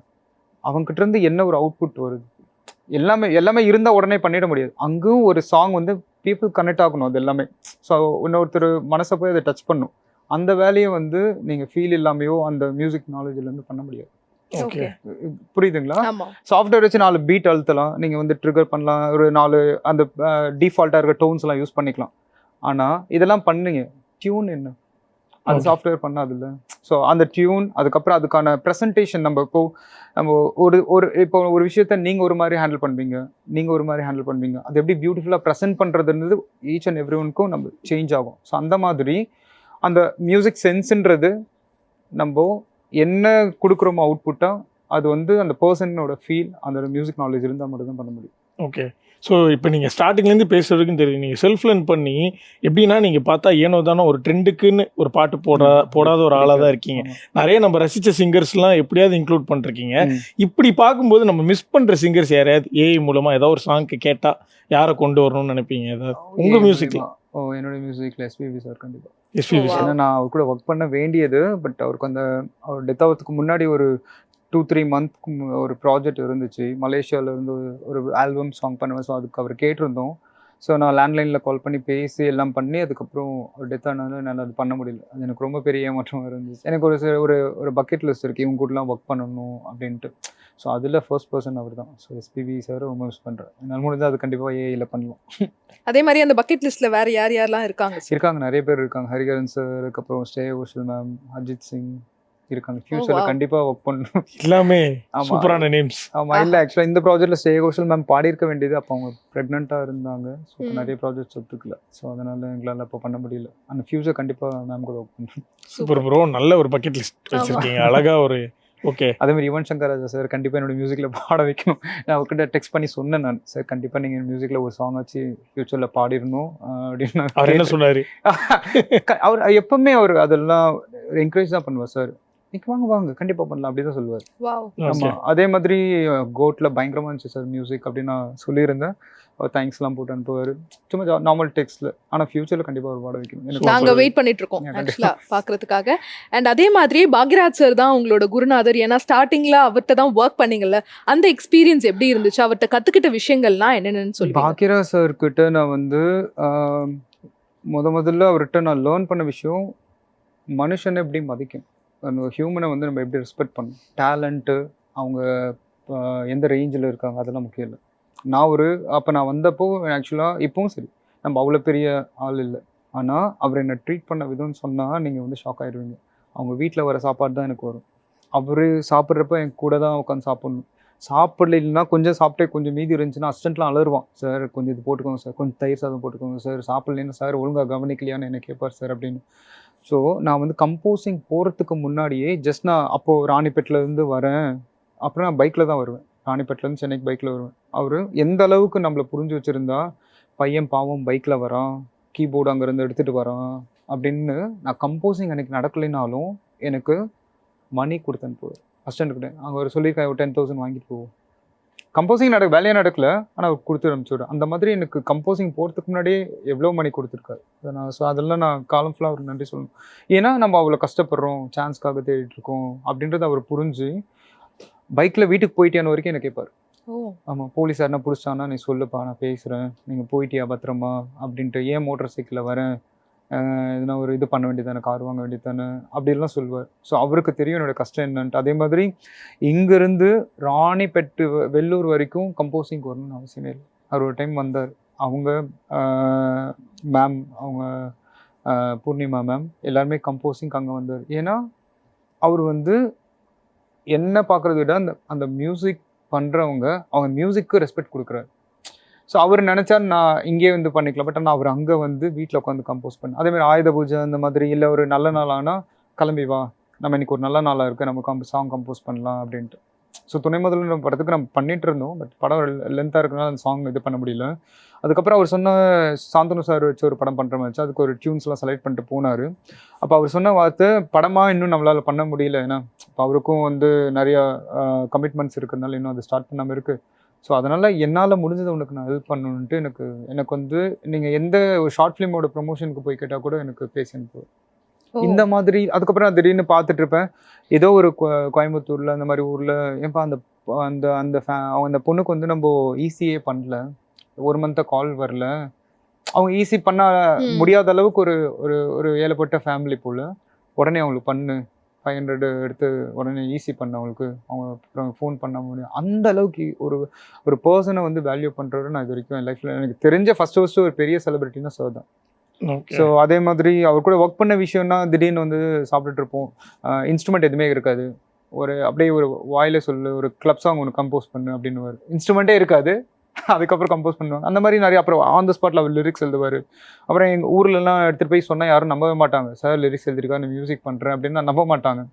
Speaker 2: அவங்ககிட்டருந்து என்ன ஒரு அவுட்புட் வருது? எல்லாமே எல்லாமே இருந்தால் உடனே பண்ணிட முடியாது. அங்கேயும் ஒரு சாங் வந்து பீப்புள் கனெக்ட் ஆகணும் அது எல்லாமே. ஸோ இன்னொருத்தர் மனசை போய் அதை டச் பண்ணும். அந்த வேலையை வந்து நீங்கள் ஃபீல் இல்லாமையோ அந்த மியூசிக் நாலேஜ்லேருந்து பண்ண முடியாது.
Speaker 3: ஓகே
Speaker 2: புரியுதுங்களா? சாஃப்ட்வேர் வச்சு நாலு பீட் அழுத்தலாம். நீங்கள் வந்து ட்ரிகர் பண்ணலாம். ஒரு நாலு அந்த டிஃபால்ட்டாக இருக்க டோன்ஸ்லாம் யூஸ் பண்ணிக்கலாம். ஆனால் இதெல்லாம் பண்ணுங்க. டியூன் என்ன? அது
Speaker 3: Okay.
Speaker 2: சாஃப்ட்வேர் பண்ணாதுல்ல. ஸோ அந்த டியூன் அதுக்கப்புறம் அதுக்கான ப்ரெசன்டேஷன் நம்ம இப்போ நம்ம ஒரு ஒரு இப்போ ஒரு விஷயத்த நீங்கள் ஒரு மாதிரி ஹேண்டில் பண்ணுவீங்க நீங்கள் ஒரு மாதிரி ஹேண்டில் பண்ணுவீங்க அது எப்படி பியூட்டிஃபுல்லாக ப்ரெசென்ட் பண்ணுறதுன்றது ஈச் அண்ட் எவ்ரி ஒன்க்கும் நம்ம சேஞ்ச் ஆகும். ஸோ அந்த மாதிரி அந்த மியூசிக் சென்ஸ்ன்றது நம்ம என்ன கொடுக்குறோமோ அவுட்புட்டாக அது வந்து அந்த பர்சனோட ஃபீல் அந்த மியூசிக் நாலேஜ் இருந்தால் மட்டும் தான் பண்ண முடியும்
Speaker 3: ஓகே ஸோ இப்போ நீங்கள் ஸ்டார்டிங்லேருந்து பேசுற வரைக்கும் தெரியும் நீங்கள் செல்ஃப் லேர்ன் பண்ணி எப்படின்னா நீங்கள் பார்த்தா ஏனோ தானோ ஒரு ட்ரெண்டுக்குன்னு ஒரு பாட்டு போட போடாத ஒரு ஆளாக தான் இருக்கீங்க. நிறைய நம்ம ரசித்த சிங்கர்ஸ்லாம் எப்படியாவது இன்க்ளூட் பண்ணிருக்கீங்க. இப்படி பார்க்கும்போது நம்ம மிஸ் பண்ணுற சிங்கர்ஸ் யாரையாவது ஏஐ மூலமாக ஏதாவது ஒரு சாங்க்கு கேட்டால் யாரை கொண்டு வரணும்னு நினைப்பீங்க ஏதாவது உங்க
Speaker 2: ஏன்
Speaker 3: music-ல?
Speaker 2: தெரியுமா? ஓ என்னோட மியூசிக்ல எஸ்பிபி சார் கண்டிப்பாக
Speaker 3: எஸ்பிபி
Speaker 2: ஏன்னா நான் அவர் கூட ஒர்க் பண்ண வேண்டியது பட் அவருக்கு அந்த அவர் டெத் ஆகிறதுக்கு முன்னாடி ஒரு டூ த்ரீ மந்த்க்கு ஒரு ப்ராஜெக்ட் இருந்துச்சு. மலேசியாவில் இருந்து ஒரு ஆல்பம் சாங் பண்ணுவேன். ஸோ அதுக்கு அவர் கேட்டிருந்தோம். ஸோ நான் லேண்ட்லைனில் கால் பண்ணி பேசி எல்லாம் பண்ணி அதுக்கப்புறம் டெத் ஆனாலும் என்னால் அது பண்ண முடியல. அது எனக்கு ரொம்ப பெரிய ஏமாற்றமாக இருந்துச்சு. எனக்கு ஒரு சில- ஒரு ஒரு பக்கெட் லிஸ்ட் இருக்குது இவங்க கூடலாம் ஒர்க் பண்ணணும் அப்படின்ட்டு. ஸோ அதில் ஃபர்ஸ்ட் பர்சன் அவர் தான் ஸோ எஸ்பிபி சார் ரொம்ப மிஸ் பண்ணுறேன் என்னால் முடிஞ்சால் அது கண்டிப்பாக ஏஐயில் பண்ணலாம்.
Speaker 1: அதே மாதிரி அந்த பக்கெட் லிஸ்ட்ல வேற யார் யாரெல்லாம் இருக்காங்க?
Speaker 2: இருக்காங்க. நிறைய பேர் இருக்காங்க. ஹரிகரன் சார் அதுக்கப்புறம் ஸ்டே ஓஷல் மேம் அஜித் சிங் இருக்காங்க. ஃபியூச்சர்ல கண்டிப்பா ஒர்க் பண்ணணும்.
Speaker 3: எல்லாமே. சூப்பரான நேம்ஸ்
Speaker 2: ஆமா இல்ல ஆக்சுவலா இந்த ப்ராஜெக்ட்ல ஸ்டே கோஷல் மேம் பாடியிருக்க வேண்டியது அப்போ அவங்க ப்ரெக்னெண்டா இருந்தாங்க. ஸோ. நிறைய ப்ராஜெக்ட்ஸ் ஒத்துக்கல. ஸோ அதனால எங்களால இப்போ பண்ண முடியல. அந்த ஃபியூச்சர் கண்டிப்பா மேம் கூட ஒர்க் பண்ணணும்.
Speaker 3: சூப்பர் ப்ரோ நல்ல ஒரு பக்கெட் லிஸ்ட் வச்சிருக்கீங்க. அழகா ஒரு ஓகே
Speaker 2: அதே மாதிரி யுவன் சங்கர் ராஜா சார் கண்டிப்பா என்னோட மியூசிக்ல பாட வைக்கணும். நான் அவர்கிட்ட டெக்ஸ்ட் பண்ணி சொன்னேன் நான். சார் கண்டிப்பா நீங்க மியூசிக்ல ஒரு சாங் வச்சு ஃபியூச்சர்ல பாடிடணும். அப்படின்னு
Speaker 3: அவர் என்ன சொன்னாரு?
Speaker 2: அவர் எப்பவுமே அவர் அதெல்லாம் என்கரேஜ் தான் பண்ணுவார் சார் நீங்க வாங்க வாங்க. கண்டிப்பா பண்ணலாம். அப்படி தான் சொல்லுவார். ஆமா. அதே மாதிரி கோட்ல பயங்கரமா இருந்துச்சு சார் மியூசிக் அப்படின்னு நான் சொல்லியிருந்தேன். அவர் தேங்க்ஸ்லாம் போட்டு அனுப்புவார். சும்மா நார்மல் டெக்ஸ்ட்ல ஆனா ஃபியூச்சர்ல கண்டிப்பா ஒரு பாட வைக்கணும்.
Speaker 1: நாங்க வெயிட் பண்ணிட்டு இருக்கோம் ஆக்சுவலா பாக்குறதுக்காக. அண்ட் அதே மாதிரி பாக்யராஜ் சார் தான் உங்களோட குருநாதர். ஏன்னா ஸ்டார்டிங்ல அவர்கிட்ட தான் ஒர்க் பண்ணீங்கல்ல அந்த எக்ஸ்பீரியன்ஸ் எப்படி இருந்துச்சு? அவர்கிட்ட கத்துக்கிட்ட விஷயங்கள்லாம் என்னென்னு சொல்லி
Speaker 2: பாக்கியரா சார் கிட்ட நான் வந்து முத முதல்ல அவர்கிட்ட நான் லேர்ன் பண்ண விஷயம் மனுஷனை எப்படி மதிக்கும்? அந்த ஹியூமனை வந்து நம்ம எப்படி ரெஸ்பெக்ட் பண்ணணும்? டேலண்ட்டு அவங்க எந்த ரேஞ்சில் இருக்காங்க? அதெல்லாம் முக்கியம் இல்லை. நான் ஒரு அப்போ நான் வந்தப்போ ஆக்சுவலாக இப்பவும் சரி. நம்ம அவ்வளோ பெரிய ஆள் இல்லை. ஆனால் அவர் என்னை ட்ரீட் பண்ண விதம்னு சொன்னால் நீங்கள் வந்து ஷாக் ஆயிடுவீங்க அவங்க வீட்டில் வர சாப்பாடு தான் எனக்கு வரும். அவர் சாப்பிட்றப்ப என் கூட தான் உட்காந்து சாப்பிட்ணும். சாப்பிடலைன்னா கொஞ்சம் சாப்பிட்டே கொஞ்சம் மீதி இருந்துச்சுன்னா அசிஸ்டண்ட்லாம் அலருவான். சார் கொஞ்சம் இது போட்டுக்கோங்க சார் கொஞ்சம் தயிர் சாதம் போட்டுக்கோங்க சார் சாப்பிட்லன்னா சார் ஒழுங்காக கவனிக்கலையான்னு என்ன கேட்பார் சார் அப்படின்னு. ஸோ நான் வந்து கம்போசிங் போகிறதுக்கு முன்னாடியே ஜஸ்ட் நான் அப்போது ராணிப்பேட்டிலேருந்து வரேன். அப்புறம் நான் பைக்கில் தான் வருவேன். ராணிப்பேட்டிலேருந்து சென்னைக்கு பைக்கில் வருவேன். அவர் எந்த அளவுக்கு நம்மளை புரிஞ்சு வச்சுருந்தா பையன் பாவம் பைக்கில் வரான் கீபோர்டு அங்கேருந்து எடுத்துகிட்டு வரான் அப்படின்னு நான் கம்போசிங் அன்றைக்கி நடக்கலைனாலும் எனக்கு மணி கொடுத்து அனுப்புவார் அசிஸ்டன்ட்கிட்ட அங்கே ஒரு சொல்லியிருக்காங்க ஒரு டென் தௌசண்ட் வாங்கிட்டு போவோம் கம்போசிங் நட வேலையே நடக்கல ஆனால் அவர் கொடுத்து அனுப்பிச்சுடுறேன் அந்த மாதிரி எனக்கு கம்போசிங் போகிறதுக்கு முன்னாடியே எவ்வளோ மணி கொடுத்துருக்காரு. அதை நான் ஸோ அதெல்லாம் நான் காலம் ஃபுல்லாக அவருக்கு நன்றி சொல்லணும். ஏன்னா நம்ம அவ்வளோ கஷ்டப்படுறோம் சான்ஸ்க்காக தேடிட்டு இருக்கோம் அப்படின்றத அவர் புரிஞ்சு பைக்கில் வீட்டுக்கு போயிட்டேன்னு வரைக்கும் என்ன கேட்பார்
Speaker 1: ஓ.
Speaker 2: ஆமாம் போலீஸ் யாருனா பிடிச்சானா நீ சொல்லுப்பா நான் பேசுகிறேன் நீங்கள் போயிட்டியா பத்திரமா? அப்படின்ட்டு ஏன் மோட்டார் சைக்கிளில் வரேன்? எதுனா ஒரு இது பண்ண வேண்டியதானே கார் வாங்க வேண்டியதானே அப்படிலாம் சொல்லுவார். ஸோ அவருக்கு தெரியும் என்னோட கஷ்டம் என்னன்ட்டு. அதே மாதிரி இங்கேருந்து ராணிப்பேட்டு வ- வெள்ளூர் வரைக்கும் கம்போசிங் வரணும்னு அவசியமே இல்லை. அவர் ஒரு டைம் வந்தார். அவங்க மேம் அவங்க பூர்ணிமா மேம் எல்லாருமே கம்போசிங் அங்கே வந்தார். ஏன்னா அவர் வந்து என்ன பார்க்குறத விட அந்த அந்த மியூசிக் பண்ணுறவங்க அவங்க மியூசிக்கு ரெஸ்பெக்ட் கொடுக்குறாரு. ஸோ அவர் நினச்சா நான் இங்கேயே வந்து பண்ணிக்கலாம். பட் ஆனால் அவர் அங்கே வந்து வீட்டில் உட்காந்து கம்போஸ் பண்ண அதேமாதிரி ஆயுத பூஜை அந்த மாதிரி இல்லை ஒரு நல்ல நாள் ஆனால் கிளம்பி வா. நம்ம இன்னைக்கு ஒரு நல்ல நாளாக இருக்குது நம்ம கம்ப சாங் கம்போஸ் பண்ணலாம் அப்படின்ட்டு. ஸோ துணை முதல்வர் படத்துக்கு நம்ம பண்ணிட்டு இருந்தோம். பட் படம் லென்த்தாக இருக்கனால அந்த சாங் இது பண்ண முடியல. அதுக்கப்புறம் அவர் சொன்ன சாந்தனு சார் வச்சு ஒரு படம் பண்ணுற மாதிரி அதுக்கு ஒரு டியூன்ஸ்லாம் செலக்ட் பண்ணிட்டு போனார். அப்போ அவர் சொன்ன வார்த்தை படமாக இன்னும் நம்மளால் பண்ண முடியல. ஏன்னா இப்போ அவருக்கும் வந்து நிறையா கமிட்மெண்ட்ஸ் இருக்கிறதுனால இன்னும் அது ஸ்டார்ட் பண்ணாமல் இருக்குது ஸோ அதனால் என்னால் முடிஞ்சதை உனக்கு நான் ஹெல்ப் பண்ணணுன்ட்டு எனக்கு எனக்கு வந்து நீங்கள் எந்த ஒரு ஷார்ட் ஃபிலிமோட ப்ரொமோஷனுக்கு போய் கேட்டால் கூட எனக்கு பேசி அனுப்பு. இந்த மாதிரி அதுக்கப்புறம் நான் திடீர்னு பார்த்துட்டு இருப்பேன். ஏதோ ஒரு கோயம்புத்தூர்ல அந்த மாதிரி ஊர்ல ஏன்பா அந்த அந்த அந்த அவங்க அந்த பொண்ணுக்கு வந்து நம்ம ஈஸியே பண்ணல. ஒரு மந்த்தா கால் வரல. அவங்க ஈஸி பண்ண
Speaker 1: ம்.
Speaker 2: முடியாத அளவுக்கு ஒரு ஒரு ஒரு ஏழைப்பட்ட ஃபேமிலி போல. உடனே அவங்களுக்கு பண்ணு. ஃபைவ் ஹண்ட்ரட் எடுத்து உடனே ஈஸி பண்ண அவங்களுக்கு அவங்க அப்புறம் ஃபோன் பண்ண முடியும். அந்த அளவுக்கு ஒரு ஒரு பர்சனை வந்து வேல்யூ பண்ணுறவரு நான் இது வரைக்கும் என் லைஃப்பில் எனக்கு தெரிஞ்ச ஃபர்ஸ்ட் ஃபர்ஸ்ட் ஒரு பெரிய செலிபிரிட்டினா சார் தான். ஸோ அதே மாதிரி அவர் கூட ஒர்க் பண்ண விஷயம்னா திடீர்னு வந்து சாப்பிட்டுட்டு இருப்போம். இன்ஸ்ட்ருமெண்ட் எதுவுமே இருக்காது. ஒரு அப்படியே ஒரு வாயில சொல்லு ஒரு கிளப் சாங் ஒன்று கம்போஸ் பண்ணு அப்படின்னு இன்ஸ்ட்ருமெண்ட்டே இருக்காது. அதுக்கப்புறம் கம்போஸ் பண்ணுவாங்க. அந்த மாதிரி நிறைய அப்புறம் ஆன் த ஸ்பாட்டில் அவர் லிரிக்ஸ் எழுதுவார். அப்புறம் எங்கள் ஊர்லலாம் எடுத்துகிட்டு போய் சொன்னால் யாரும் நம்பவே மாட்டாங்க. சார் லிரிக்ஸ் எழுதிருக்கா? நான் மியூசிக் பண்ணுறேன் அப்படின்னு நான் நம்ப மாட்டாங்க.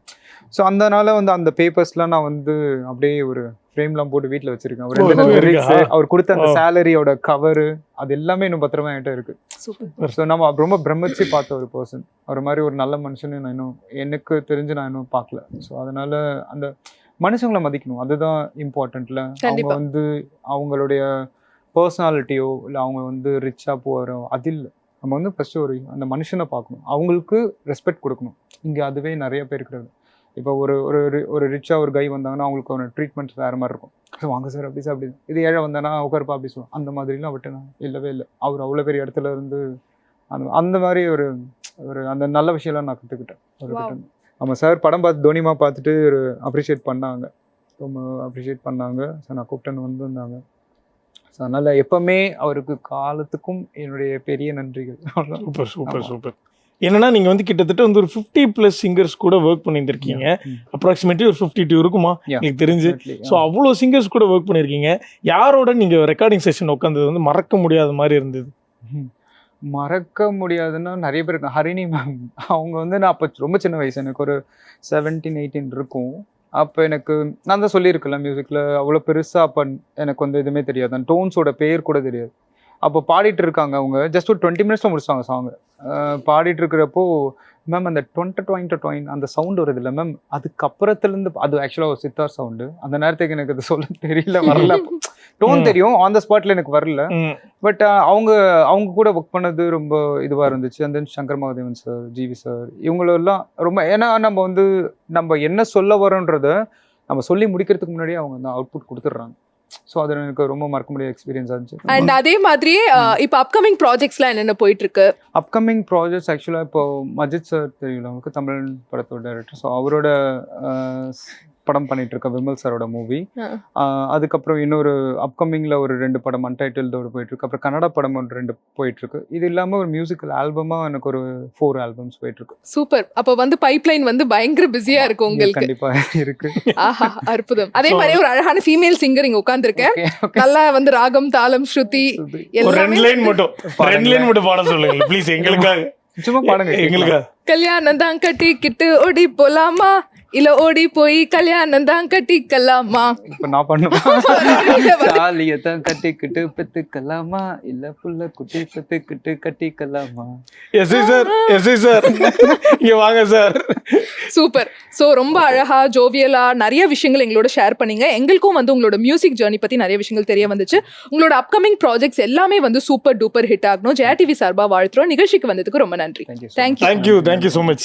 Speaker 2: ஸோ அதனால வந்து அந்த பேப்பர்ஸ்லாம் நான் வந்து அப்படியே ஒரு ஃப்ரேம்லாம் போட்டு வீட்டில் வச்சிருக்கேன். அவர்
Speaker 3: இருக்கா?
Speaker 2: லிரிக்ஸ் அவர் கொடுத்த அந்த. சேலரியோட கவரு அது எல்லாமே இன்னும் பத்திரமா என்கிட்ட இருக்கு.
Speaker 1: சூப்பர்.
Speaker 2: ஸோ நம்ம ரொம்ப பிரமிச்சு பார்த்த ஒரு பர்சன் அவர் மாதிரி ஒரு நல்ல மனுஷன்னு நான் இன்னும் எனக்கு தெரிஞ்சு நான் இன்னும் பார்க்கல. ஸோ அதனால அந்த மனுஷங்களை மதிக்கணும். அதுதான் இம்பார்ட்டன்ட்ல அவங்க. வந்து அவங்களுடைய பர்சனாலிட்டியோ இல்லை அவங்க வந்து ரிச்சாக போகிறோ அது இல்லை. நம்ம வந்து ஃபர்ஸ்ட் ஒரு அந்த மனுஷனை பார்க்கணும். அவங்களுக்கு ரெஸ்பெக்ட் கொடுக்கணும். இங்கே அதுவே நிறைய பேர் இருக்கிறது. இப்போ ஒரு ஒரு ஒரு ரிச்சாக ஒரு கை வந்தாங்கன்னா அவங்களுக்கு ஒரு ட்ரீட்மெண்ட் வேறு மாதிரி இருக்கும். "சார், வாங்க சார் அப்படி சார் அப்படி இது ஏழை வந்தானா உட்காருப்பா அப்படி சொல்லுவோம் அந்த மாதிரிலாம் விட்டு நான் இல்லவே இல்லை. அவர் அவ்வளோ பெரிய இடத்துல இருந்து அந்த அந்த மாதிரி ஒரு ஒரு அந்த நல்ல விஷயம்லாம் நான் கற்றுக்கிட்டேன் நம்ம சார் படம் பார்த்து தோனிமா பார்த்துட்டு ஒரு அப்ரிஷியேட் பண்ணாங்க. ரொம்ப அப்ரிஷியேட் பண்ணாங்க. ஸோ நான் கூப்பிட்டேன்னு வந்திருந்தாங்க. ஸோ அதனால் எப்பவுமே அவருக்கு காலத்துக்கும் என்னுடைய பெரிய நன்றிகள்.
Speaker 3: Super super. சூப்பர். என்னன்னா நீங்க வந்து கிட்டத்தட்ட வந்து ஒரு 50 பிளஸ் சிங்கர்ஸ் கூட ஒர்க் பண்ணியிருந்திருக்கீங்க. அப்ராக்சிமேட்லி ஒரு 52 டூ இருக்குமா. எனக்கு தெரிஞ்சு. ஸோ அவ்வளோ சிங்கர்ஸ் கூட ஒர்க் பண்ணியிருக்கீங்க. யாரோட நீங்க ரெக்கார்டிங் செஷன் உட்காந்தது வந்து மறக்க முடியாத மாதிரி இருந்தது.
Speaker 2: மறக்க முடியாதுன்னா நிறைய பேர் இருக்காங்க. ஹரிணி மேம் அவங்க வந்து நான் அப்போ ரொம்ப சின்ன வயசு. எனக்கு ஒரு செவன்டீன் எயிட்டீன் இருக்கும். அப்போ எனக்கு நான் தான் சொல்லியிருக்கல மியூசிக்கில் அவ்வளோ பெருசாக அப்போ எனக்கு வந்து எதுவுமே தெரியாது. அந்த டோன்ஸோட பேர் கூட தெரியாது. அப்போ பாடிட்டு இருக்காங்க அவங்க. ஜஸ்ட் ஒரு டுவெண்ட்டி மினிட்ஸில் முடிச்சாங்க சாங் பாடிட்டு இருக்கிறப்போ மேம் அந்த டுவெண்ட்ட டுவெண்ட்ட டுவெயின் அந்த சவுண்ட் வருது இல்லை மேம் அதுக்கப்புறத்துலேருந்து அது ஆக்சுவலாக ஒரு சித்தார் சவுண்டு அந்த நேரத்துக்கு எனக்கு அது சொல்ல தெரியல வரல டோன். தெரியும். ஆன் த ஸ்பாட்ல எனக்கு வரல. பட் அவங்க அவங்க கூட ஒர்க் பண்ணது ரொம்ப இதுவாக இருந்துச்சு. அந்த Shankar Mahadevan sir GV sir இவங்களெல்லாம் ரொம்ப ஏன்னா நம்ம வந்து நம்ம என்ன சொல்ல வரோன்றத நம்ம சொல்லி முடிக்கிறதுக்கு முன்னாடியே அவங்க அந்த அவுட்புட் கொடுத்துட்றாங்க. ஸோ அது எனக்கு ரொம்ப மறக்க முடியாத எக்ஸ்பீரியன்ஸ் இருந்துச்சு.
Speaker 1: அண்ட் அதே மாதிரியே இப்ப அப்கமிங் ப்ராஜெக்ட்ஸ்லாம் என்னென்ன போயிட்டு இருக்கு
Speaker 2: அப்கமிங் ப்ராஜெக்ட்ஸ் ஆக்சுவலாக இப்போ மஜித் சார் தெரியல அவங்களுக்கு தமிழ் படத்தோட டைரக்டர் ஸோ அவரோட படம் பண்ணிட்டு இருக்கேன் விமல் சாரோட மூவி. அதுக்கப்புறம் இன்னொரு அப்கமிங்ல ஒரு ரெண்டு படம் அன்டைட்டில்டோட போயிட்டு இருக்கு அப்புறம் கன்னட படம் ஒரு ரெண்டு போயிட்டு இருக்கு இது இல்லாம ஒரு மியூசிக்கல் ஆல்பமா எனக்கு ஒரு ஃபோர் ஆல்பம்ஸ் போயிட்டு இருக்கு
Speaker 1: சூப்பர் அப்ப வந்து பைப்லைன் வந்து பயங்கர பிஸியா இருக்கு உங்களுக்கு.
Speaker 2: கண்டிப்பா இருக்கு.
Speaker 1: ஆஹா அற்புதம். அதே மாதிரி ஒரு அழகான ஃபீமேல் சிங்கர் இங்க
Speaker 2: okay.
Speaker 1: நல்லா வந்து ராகம் தாளம் ஸ்ருதி
Speaker 3: ரெண்டு லைன் மட்டும். ரெண்டு லைன் மட்டும் பாட சொல்லுங்க ப்ளீஸ் எங்களுக்காக.
Speaker 2: சும்மா பாடுங்க
Speaker 3: எங்களுக்காக.
Speaker 1: கல்யாணம் தான் கட்டிக்கிட்டு ஓடி போலாமா? இல்ல ஓடி போய் கல்யாணம் தான் கட்டிக்கலாமா?
Speaker 2: இப்ப நான் பண்ணுவேன் தாலியை தான் கட்டிக்கிட்டு பெத்துக்கலாமா? இல்ல புள்ள குட்டி பெத்துக்கிட்டு கட்டிக்கலாமா?
Speaker 3: எஸ்ஐ சார் எஸ்ஐ சார் இங்க வாங்க சார்
Speaker 1: சூப்பர். சோ ரொம்ப அழகா ஜோவியலா நிறைய விஷயங்கள் எங்களோட ஷேர் பண்ணீங்க. எங்களுக்கும் வந்து உங்களோட மியூசிக் ஜேர்னி பத்தி நிறைய விஷயங்கள் தெரிய வந்துச்சு. உங்களோட அப்கமிங் ப்ராஜெக்ட்ஸ் எல்லாமே வந்து சூப்பர் டூப்பர் ஹிட் ஆகணும். ஜெயா டிவி சார்பா வாழ்த்துறோம். நிகழ்ச்சிக்கு வந்ததுக்கு ரொம்ப நன்றி.
Speaker 2: Thank you
Speaker 1: thank you
Speaker 3: thank you thank you so much